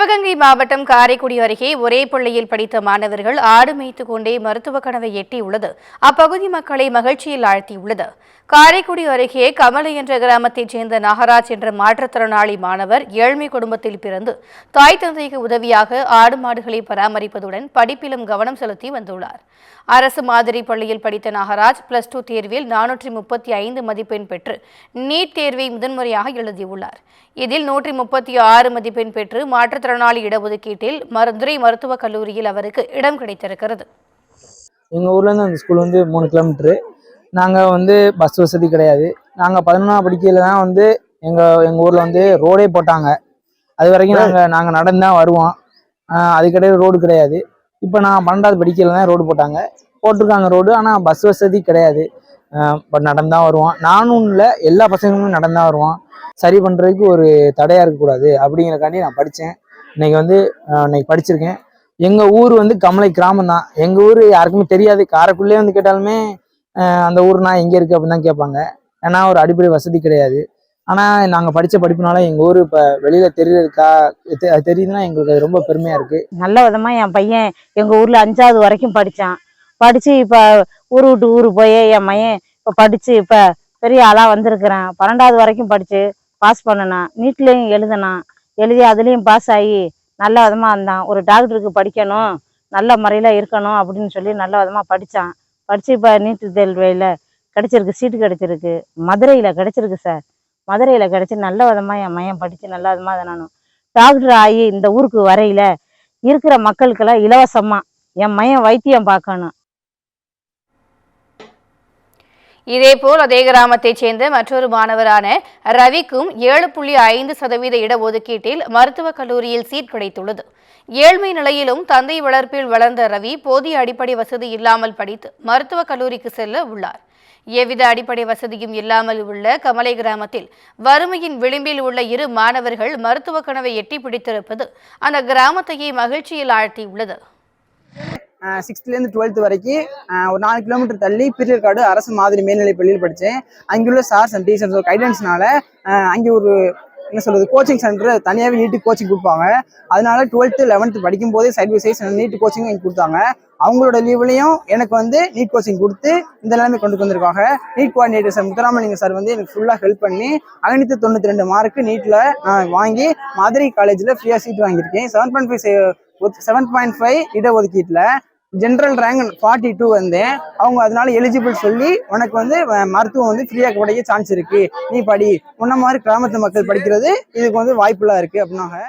சிவகங்கை மாவட்டம் காரைக்குடி அருகே ஒரே பள்ளியில் படித்த மாணவர்கள் ஆடு மேய்த்து கொண்டே மருத்துவ கனவை எட்டியுள்ளது அப்பகுதி மக்களை மகிழ்ச்சியில் ஆழ்த்தியுள்ளது. காரைக்குடி அருகே கமலை என்ற கிராமத்தைச் சேர்ந்த நாகராஜ் என்ற மாற்றுத்திறனாளி மாணவர் ஏழ்மை குடும்பத்தில் பிறந்து தாய் தந்தைக்கு உதவியாக ஆடு மாடுகளை பராமரிப்பதுடன் படிப்பிலும் கவனம் செலுத்தி வந்துள்ளார். அரசு மாதிரி பள்ளியில் படித்த நாகராஜ் பிளஸ் டூ தேர்வில் நானூற்றி முப்பத்தி ஐந்து மதிப்பெண் பெற்று நீட் தேர்வை முதன்முறையாக எழுதியுள்ளார். இதில் நூற்றி முப்பத்தி ஆறு மதிப்பெண் பெற்று மாற்றுத்திறனாளி இடஒதுக்கீட்டில் மதுரை மருத்துவக் கல்லூரியில் அவருக்கு இடம் கிடைத்திருக்கிறது. எங்கள் ஊர்லேருந்து அந்த ஸ்கூல் வந்து மூணு கிலோமீட்ரு நாங்கள் வந்து பஸ் வசதி கிடையாது. நாங்கள் பதினொன்றாம் படிக்கையில் தான் வந்து எங்கள் எங்கள் ஊரில் வந்து ரோடே போட்டாங்க. அது வரைக்கும் நாங்கள் நாங்கள் நடந்து தான் வருவோம். ஆஹ் ரோடு கிடையாது. இப்போ நான் பன்னெண்டாவது படிக்கையில் தான் ரோடு போட்டாங்க. போட்டிருக்காங்க ரோடு ஆனால் பஸ் வசதி கிடையாது. பட் நடந்து தான் வருவோம். நானும் இல்லை எல்லா பசங்களுமே நடந்து தான் வருவோம். சரி பண்ணுறதுக்கு ஒரு தடையாக இருக்கக்கூடாது அப்படிங்கிறக்காண்டி நான் படித்தேன் இன்னைக்கு வந்து இன்னைக்கு படிச்சிருக்கேன். எங்க ஊர் வந்து கமலை கிராமம் தான். எங்க ஊர் யாருக்குமே தெரியாது. காரைக்குள்ளே வந்து கேட்டாலுமே அந்த ஊர் நான் எங்க இருக்கு அப்படின்னு தான் கேட்பாங்க. ஏன்னா ஒரு அடிப்படை வசதி கிடையாது. ஆனா நாங்க படிச்ச படிப்புனால எங்க ஊர் இப்ப வெளியில தெரியறதுக்கா அது தெரியுதுன்னா எங்களுக்கு அது ரொம்ப பெருமையா இருக்கு. நல்ல விதமா என் பையன் எங்க ஊர்ல அஞ்சாவது வரைக்கும் படிச்சான். படிச்சு இப்ப ஊர் விட்டு ஊரு போய் என் மையன் இப்ப படிச்சு இப்ப பெரிய ஆளா வந்திருக்கிறேன். பன்னெண்டாவது வரைக்கும் படிச்சு பாஸ் பண்ணனா நீட்லயும் எழுதினான். எழுதி அதுலேயும் பாஸ் ஆகி நல்ல விதமாக இருந்தான். ஒரு டாக்டருக்கு படிக்கணும் நல்ல முறையில் இருக்கணும் அப்படின்னு சொல்லி நல்ல விதமாக படித்தான் படித்து இப்போ நீட்டு தேர்வையில் கிடச்சிருக்கு சீட்டு கிடச்சிருக்கு. மதுரையில் கிடச்சிருக்கு சார் மதுரையில் கிடைச்சி நல்ல விதமாக என் மையம் படித்து நல்ல விதமா நானும் டாக்டர் ஆகி இந்த ஊருக்கு வரையில இருக்கிற மக்களுக்கெல்லாம் இலவசமாக என் மையம் வைத்தியம் பார்க்கணும். இதேபோல் அதே கிராமத்தைச் சேர்ந்த மற்றொரு மாணவரான ரவிக்கும் ஏழு புள்ளி ஐந்து சதவீத இடஒதுக்கீட்டில் மருத்துவக் கல்லூரியில் சீட் கிடைத்துள்ளது. ஏழ்மை நிலையிலும் தந்தை வளர்ப்பில் வளர்ந்த ரவி போதிய அடிப்படை வசதி இல்லாமல் படித்து மருத்துவக் கல்லூரிக்கு செல்ல உள்ளார். எவ்வித அடிப்படை வசதியும் இல்லாமல் உள்ள கமலை கிராமத்தில் வறுமையின் விளிம்பில் உள்ள இரு மாணவர்கள் மருத்துவ கனவை எட்டி பிடித்திருப்பது அந்த கிராமத்தையே மகிழ்ச்சியில் ஆழ்த்தியுள்ளது. சிக்ஸ்த்லேருந்து டுவெல்த் வரைக்கும் ஒரு நாலு கிலோமீட்டர் தள்ளி பீரியர்காடு அரசு மாதிரி மேல்நிலை பள்ளியில் படித்தேன். அங்குள்ள சார்ஸ் அண்ட் டீச்சர்ஸ் கைடன்ஸ்னால அங்கே ஒரு என்ன சொல்றது கோச்சிங் சென்டர் தனியாகவே நீட்டு கோச்சிங் கொடுப்பாங்க. அதனால டுவெல்த்து லெவன்த்து படிக்கும் போதே side by side NEET coaching எனக்கு கொடுத்தாங்க. அவங்களோட லீவ்லையும் எனக்கு வந்து நீட் கோச்சிங் கொடுத்து இந்த நிலைமை கொண்டு வந்திருக்காங்க. NEET coordinator sir Muthuramalinga sir வந்து எனக்கு ஃபுல்லாக ஹெல்ப் பண்ணி ஐநூற்றி தொண்ணூற்றி ரெண்டு மார்க்கு நீட்டில் நான் வாங்கி மதுரை காலேஜில் ஃப்ரீயாக சீட் வாங்கியிருக்கேன். Seven point five seven point five இடஒதுக்கீட்டில் general rank forty two வந்தேன் அவங்க அதனால எலிஜிபிள் சொல்லி உனக்கு வந்து மருத்துவம் வந்து ஃப்ரீயாக கிடைக்க சான்ஸ் இருக்கு. நீ படி. உன்ன மாதிரி கிராமத்து மக்கள் படிக்கிறது இதுக்கு வந்து வாய்ப்புலாம் இருக்கு அப்படின்னாங்க.